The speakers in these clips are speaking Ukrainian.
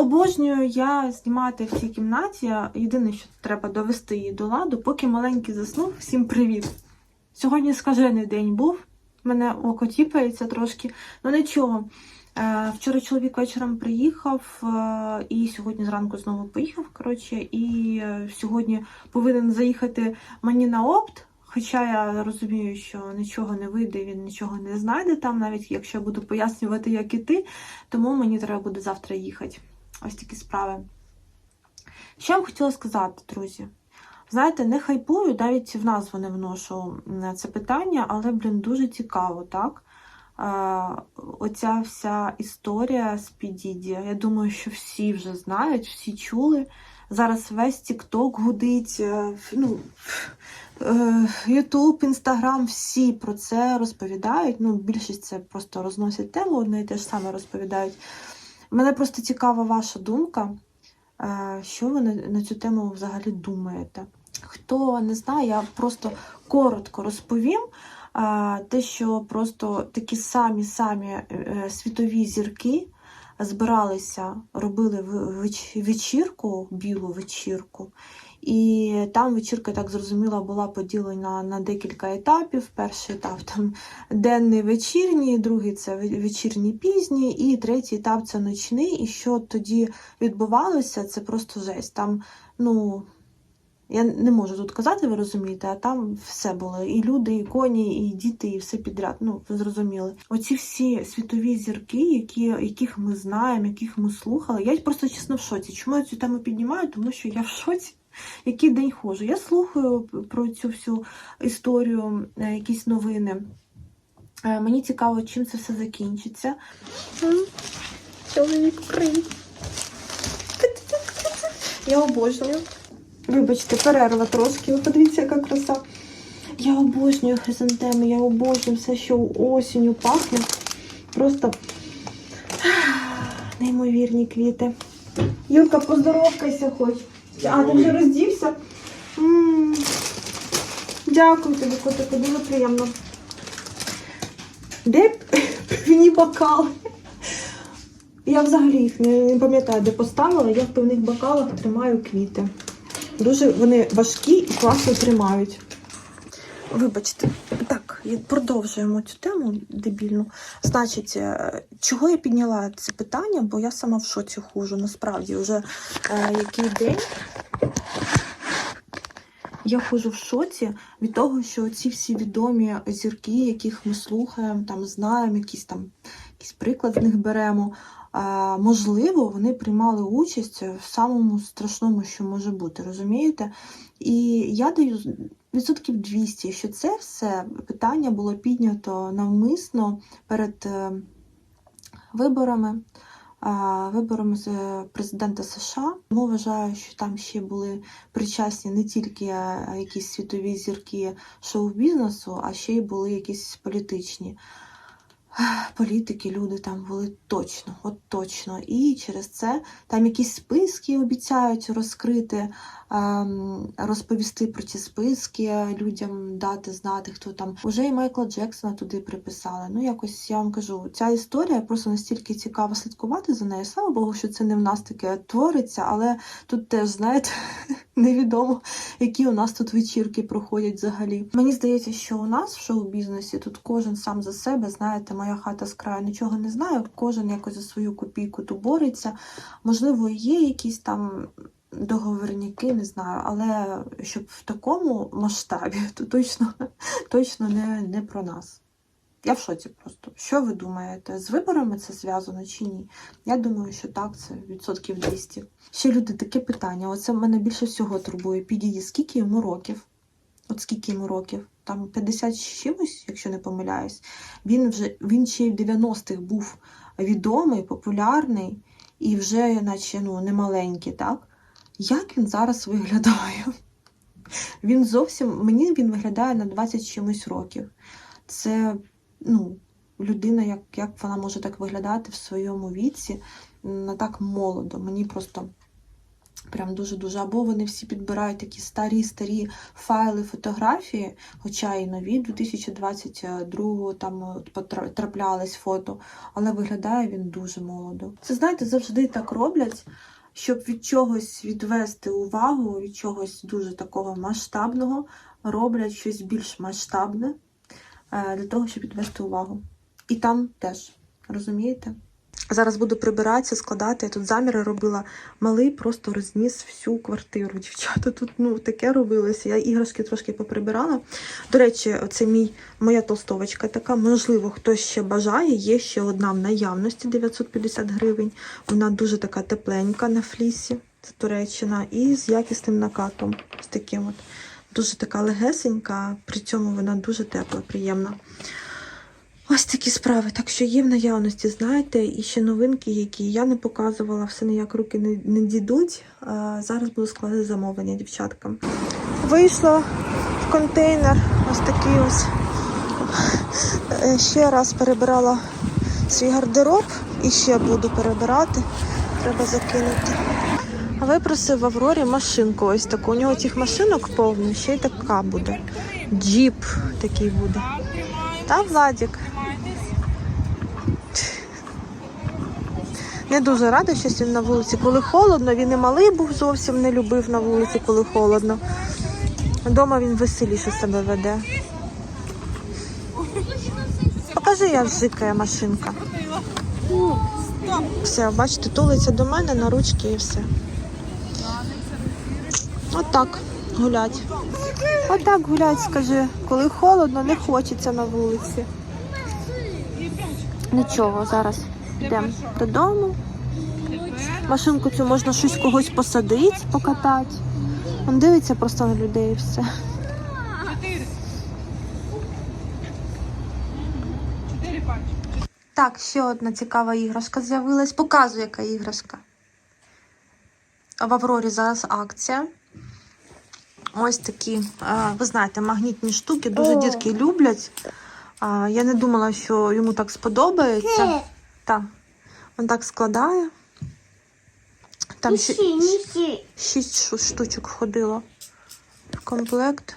Обожнюю я знімати в цій кімнаті. Єдине, що треба довести її до ладу, поки маленький заснув. Всім привіт! Сьогодні скажений день був. Мене око тіпається трошки, ну нічого. Е, Вчора чоловік вечором приїхав, е, і сьогодні зранку знову поїхав. Коротше, і е, сьогодні повинен заїхати мені на опт. Хоча я розумію, що нічого не вийде, він нічого не знайде там, навіть якщо я буду пояснювати, як іти, тому мені треба буде завтра їхати. Ось такі справи. Що я вам хотіла сказати, друзі? Знаєте, не хайпую, навіть в назву не вношу це питання, але, блін, дуже цікаво, так? Е, оця вся історія з Підіді. Я думаю, що всі вже знають, всі чули. Зараз весь TikTok гудить, е, ну, Ютуб, Інстаграм, всі про це розповідають. Ну, більшість це просто розносять тему, одне і те ж саме розповідають. Мене просто цікава ваша думка. Е, Що ви на, цю тему взагалі думаєте? Хто не знає, я просто коротко розповім. е, Те, що просто такі самі самі е, світові зірки збиралися, робили вечірку, білу вечірку. І там вечірка, так зрозуміла, була поділена на декілька етапів. Перший етап там денний вечірній, другий це ве- вечірній пізній, і третій етап це ночний. І що тоді відбувалося, це просто жесть. Там, ну. Я не можу тут казати, ви розумієте, а там все було. І люди, і коні, і діти, і все підряд. Ну, ви зрозуміли. Оці всі світові зірки, які, яких ми знаємо, яких ми слухали. Я просто чесно в шоці. Чому я цю тему піднімаю? Тому що я в шоці. Який день ходжу. Я слухаю про цю всю історію, е, якісь новини. Е, Мені цікаво, чим це все закінчиться. Я обожнюю. Вибачте, перерва трошки. Ви подивіться, яка краса. Я обожнюю хризантеми, я обожнюю все, що осінню пахне. Просто неймовірні квіти. Юрка, поздоровкайся хоч. А, ти вже роздівся? М, Дякую тобі, котику, дуже приємно. Де пивні бокали? Я взагалі їх не, не пам'ятаю, де поставила. Я в пивних бокалах тримаю квіти. Дуже вони важкі і класно тримають. Вибачте, так, продовжуємо цю тему дебільну. Значить, е, чого я підняла це питання, бо я сама в шоці хожу, насправді вже е, який день. Я ходжу в шоці від того, що ці всі відомі зірки, яких ми слухаємо, там знаємо, якісь там якийсь приклад з них беремо. Можливо, вони приймали участь в самому страшному, що може бути, розумієте? І я даю відсотків 200, що це все питання було піднято навмисно перед е, виборами, виборами з е, президента США. Тому вважаю, що там ще були причасні не тільки е, якісь світові зірки шоу-бізнесу, а ще й були якісь політичні. Політики, люди там були точно, от точно. І через це там якісь списки обіцяють розкрити, розповісти про ці списки, людям дати знати, хто там. Уже і Майкла Джексона туди приписали. Ну, якось я вам кажу, ця історія просто настільки цікаво слідкувати за нею. Слава Богу, що це не в нас таке твориться, але тут теж, знаєте, невідомо, які у нас тут вечірки проходять взагалі. Мені здається, що у нас в шоу-бізнесі тут кожен сам за себе, знаєте, моя хата з краю нічого не знаю, кожен якось за свою копійку тут бореться. Можливо, є якісь там договорняки, не знаю, але щоб в такому масштабі, то точно, точно не, не про нас. Я в шоці просто. Що ви думаєте? З виборами це зв'язано чи ні? Я думаю, що так, це відсотків 200. Ще люди, таке питання. Оце мене більше всього турбує. Підійді, скільки йому років? От скільки йому років? Там 50 з чимось, якщо не помиляюсь. Він вже він ще в 90-х був відомий, популярний і вже, наче ну, не маленький, так? Як він зараз виглядає? Він зовсім мені він виглядає на 20 чимось років. Це ну, людина, як, як вона може так виглядати в своєму віці, на так молодо. Мені просто Прям дуже-дуже. Або вони всі підбирають такі старі-старі файли фотографії, хоча і нові 2022 там от траплялись фото, але виглядає він дуже молодо. Це знаєте, завжди так роблять, щоб від чогось відвести увагу, від чогось дуже такого масштабного, роблять щось більш масштабне е, для того, щоб відвести увагу. І там теж, розумієте? Зараз буду прибиратися, складати. Я тут заміри робила. Малий просто розніс всю квартиру. Дівчата тут ну, таке робилося. Я іграшки трошки поприбирала. До речі, це мій, моя толстовочка така. Можливо, хтось ще бажає. Є ще одна в наявності 950 гривень. Вона дуже така тепленька на флісі. Це Туреччина. І з якісним накатом. З таким от. Дуже така легесенька, при цьому вона дуже тепла, приємна. Ось такі справи. Так що є в наявності, знаєте, і ще новинки, які я не показувала, все ніяк руки не, не дійдуть. Зараз буду складати замовлення дівчаткам. Вийшла в контейнер, ось такий ось. Е, Ще раз перебирала свій гардероб і ще буду перебирати. Треба закинути. А випросив в Аврорі машинку ось таку. У нього цих машинок повно, ще й така буде. Джіп такий буде. Та, Владік? Не дуже рада, що він на вулиці, коли холодно. Він і малий був зовсім не любив на вулиці, коли холодно. Вдома він веселіше себе веде. Покажи, як зикає машинка. Все, бачите, тулиться до мене на ручки і все. Отак гулять. Отак гулять, скажи. Коли холодно, не хочеться на вулиці. Нічого, зараз йдемо додому. Машинку цю можна щось когось посадити, покатати. Він дивиться просто на людей і все. Так, ще одна цікава іграшка з'явилась. Показую, яка іграшка. В Аврорі зараз акція. Ось такі, ви знаєте, магнітні штуки дуже дітки люблять. Я не думала, що йому так сподобається. Так, він так складає. Там ще шість штучок входило в комплект.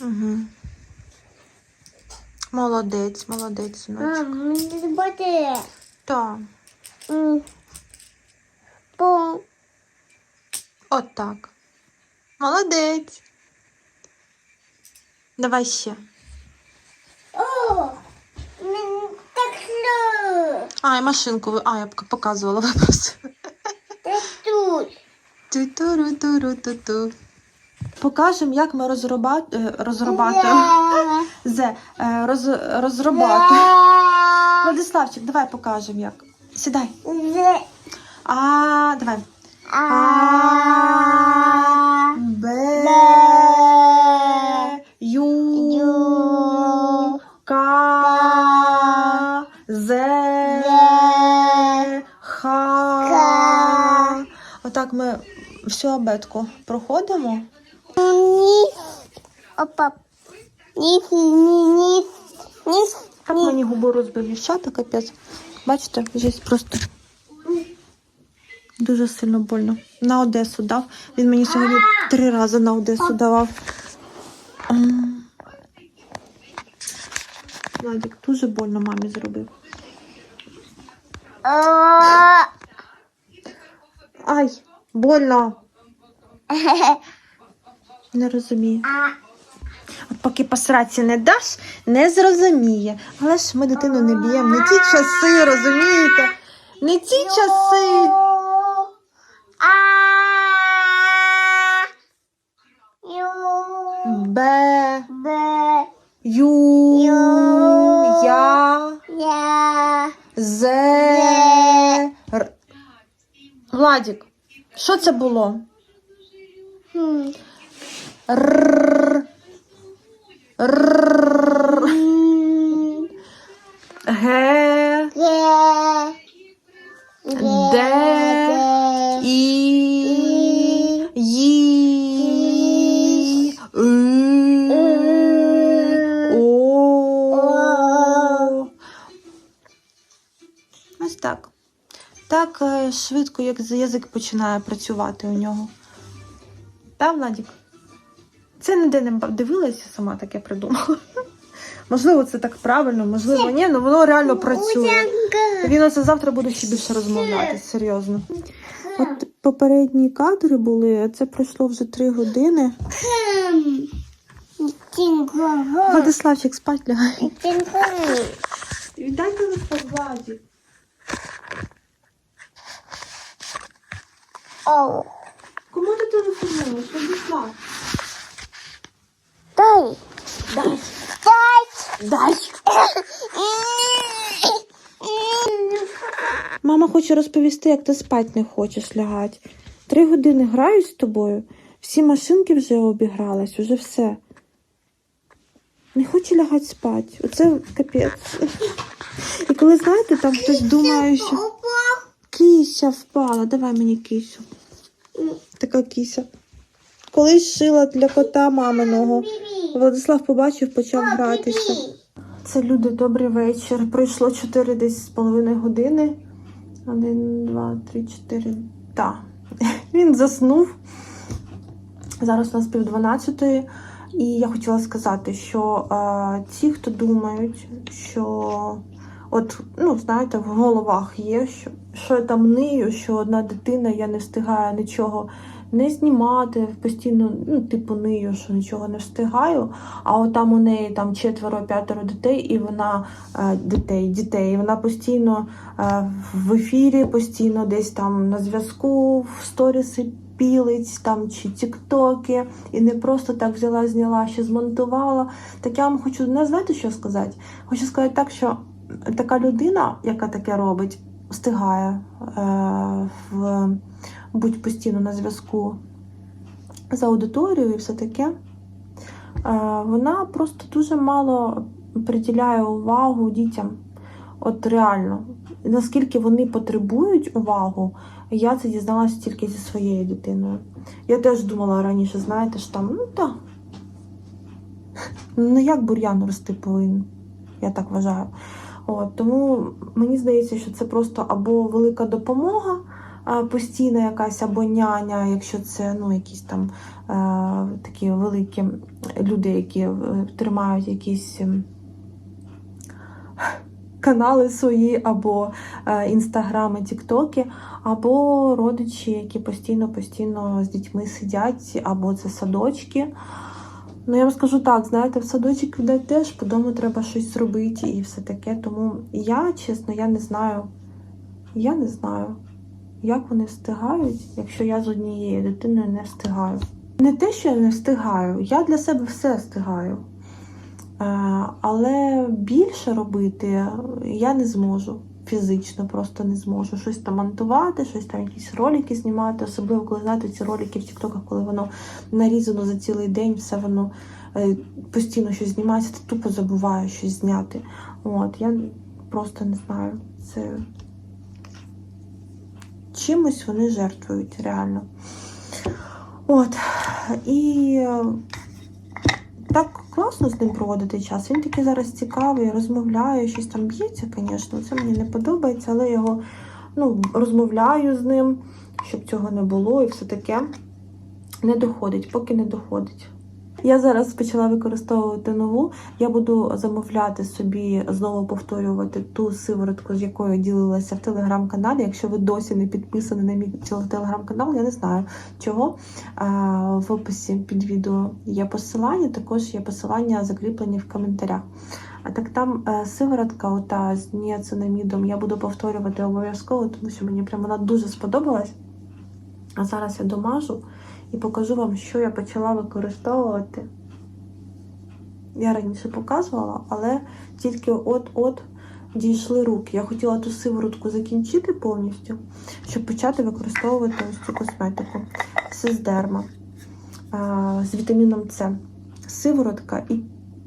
Угу. Молодець, молодець, синочок. Мам, мені буде. Так, от так. Молодець. Давай ще. О, мені так лю. А, і машинку ви. А, я показувала випрос. Так тут. Ту-ту-ру-ту-ру-ту-ту. Покажемо, як ми розроба... е, розробатуємо. Зе, е, роз... розробатуємо. Владиславчик, давай покажемо як. Сідай. А, давай. А. Отак ми всю абетку проходимо. Ніс. Опа. Ніс, ніс, ніс. Ніс. Так мені губу розбив дівчата, капець. Бачите, жесть просто дуже сильно больно. На Одесу дав. Він мені сьогодні три рази на Одесу давав. Владик, дуже больно мамі зробив. Ай, больно. Не розуміє. А. От поки по сраці не даш, не зрозуміє. Але ж ми дитину не б'ємо. Не ті часи, розумієте? Не ті часи. А. Ю. Б, Б. Ю. Я, Я. З, Р. Владік, що це було? Р, як язик починає працювати у нього. Так, Владік? Це ніде не дивилася, сама таке придумала. Можливо, це так правильно, можливо, ні, але воно реально працює. Він оце завтра буде ще більше розмовляти, серйозно. От попередні кадри були, а це пройшло вже три години. Владиславчик спать лягає. Віддай телефон Владі. Оу. Кому ти телефонуєш? Владислав. Дай. Дай. Дай. Дай. Мама хоче розповісти, як ти спать не хочеш лягати. Три години грають з тобою, всі машинки вже обігрались, уже все. Не хоче лягати спати. Оце капець. І коли знаєте, там хтось думає, що кися впала. Давай мені кисю. Така кися. Колись шила для кота маминого. Владислав побачив, почав гратися. Це люди, добрий вечір. Пройшло 4 десь з половиною години. Один, два, три, чотири. Так. Він заснув. Зараз у нас пів дванадцятої. І я хотіла сказати, що е, ті, хто думають, що от, ну, знаєте, в головах є, що, що я там нию, що одна дитина, я не встигаю нічого не знімати, постійно, ну, типу, нию, що нічого не встигаю. А от там у неї там четверо-п'ятеро дітей, і вона е, дітей, дітей, і вона постійно е, в ефірі, постійно десь там на зв'язку, в сторіси пілить там чи тіктоки, і не просто так взяла, зняла, ще змонтувала. Так я вам хочу не знаєте, що сказати. Хочу сказати так, що така людина, яка таке робить, встигає е, в будь постійно на зв'язку з аудиторією і все таке. Е, вона просто дуже мало приділяє увагу дітям. От реально, наскільки вони потребують увагу, я це дізналася тільки зі своєю дитиною. Я теж думала раніше, знаєте, що там, ну так. Ну як бур'ян рости повинен, я так вважаю. От, тому мені здається, що це просто або велика допомога, постійна якась або няня, якщо це ну, якісь там е, такі великі люди, які е, тримають якісь. ем, Канали свої, або е, інстаграми, тіктоки, або родичі, які постійно-постійно з дітьми сидять, або це садочки. Ну, я вам скажу так, знаєте, в садочок людей теж по дому треба щось зробити і все таке. Тому я, чесно, я не знаю. Я не знаю, як вони встигають, якщо я з однією дитиною не встигаю. Не те, що я не встигаю, я для себе все встигаю. Е, Але більше робити я не зможу. Фізично просто не зможу. Щось там монтувати, щось там, якісь ролики знімати, особливо коли знаєте ці ролики в Тіктоках, коли воно нарізано за цілий день, все воно е, постійно щось знімається, ти тупо забуваю щось зняти. От, я просто не знаю. Це чимось вони жертвують реально. От. І е, так класно з ним проводити час. Він такий зараз цікавий, розмовляє, щось там б'ється, звісно. Це мені не подобається, але я його ну, розмовляю з ним, щоб цього не було і все таке. Не доходить, поки не доходить. Я зараз почала використовувати нову. Я буду замовляти собі, знову повторювати ту сиворотку, з якою ділилася в телеграм-каналі. Якщо ви досі не підписані на мій телеграм-канал, я не знаю чого. В описі під відео є посилання, також є посилання закріплені в коментарях. А так там е, сиворотка, ота з ніацинамідом, я буду повторювати обов'язково, тому що мені прям вона дуже сподобалась. А зараз я домажу і покажу вам, що я почала використовувати. Я раніше показувала, але тільки от-от дійшли руки. Я хотіла ту сиворотку закінчити повністю, щоб почати використовувати ось цю косметику. Сиздерма з вітаміном С. Сиворотка і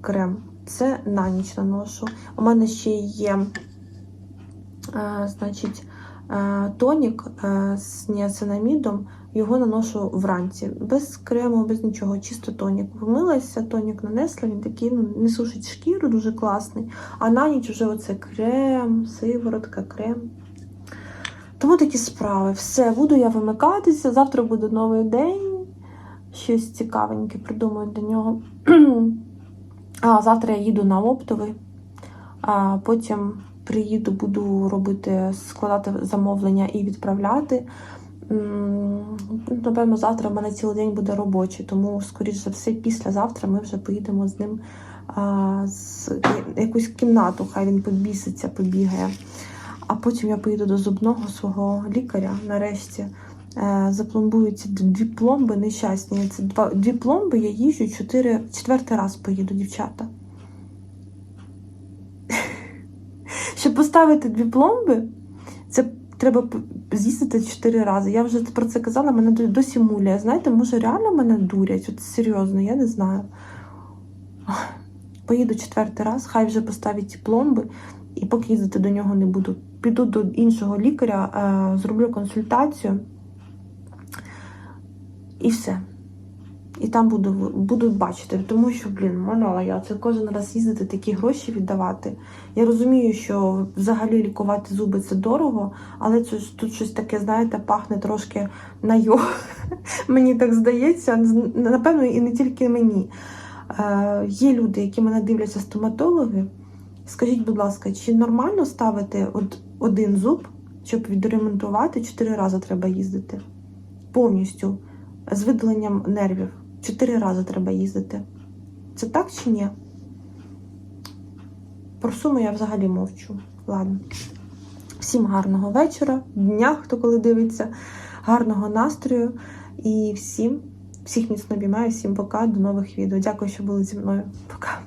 крем. Це на ніч наношу. У мене ще є значить, тонік з ніацинамідом. Його наношу вранці, без крему, без нічого, чисто тонік. Вмилася, тонік нанесла, він такий ну, не сушить шкіру, дуже класний. А на ніч вже оце крем, сиворотка, крем. Тому такі справи. Все, буду я вимикатися. Завтра буде новий день. Щось цікавеньке придумаю для нього. А завтра я їду на оптовий, а потім приїду, буду робити, складати замовлення і відправляти. Напевно, завтра в мене цілий день буде робочий, тому, скоріш за все, післязавтра ми вже поїдемо з ним а, з якусь кімнату, хай він побіситься, побігає. А потім я поїду до зубного свого лікаря нарешті. Е, запломбую ці дві пломби нещасні. Це два, дві пломби, я їжджу чотири, четвертий раз поїду, дівчата. Щоб поставити дві пломби, це треба з'їздити чотири рази. Я вже про це казала, мене досі муляє. Знаєте, може реально мене дурять? От серйозно, я не знаю. Поїду четвертий раз, хай вже поставить ті пломби, і поки їздити до нього не буду. Піду до іншого лікаря, е, зроблю консультацію. І все. І там буду, буду бачити, тому що, блін, манала я це кожен раз їздити, такі гроші віддавати. Я розумію, що взагалі лікувати зуби це дорого, але це тут щось таке, знаєте, пахне трошки на йо. Мені так здається. Напевно, і не тільки мені. Е, є люди, які мене дивляться стоматологи. Скажіть, будь ласка, чи нормально ставити от один зуб, щоб відремонтувати, чотири рази треба їздити? Повністю з видаленням нервів. Чотири рази треба їздити. Це так чи ні? Про суму я взагалі мовчу. Ладно. Всім гарного вечора, дня, хто коли дивиться, гарного настрою і всім, всіх міцно обіймаю, всім пока, до нових відео. Дякую, що були зі мною. Пока.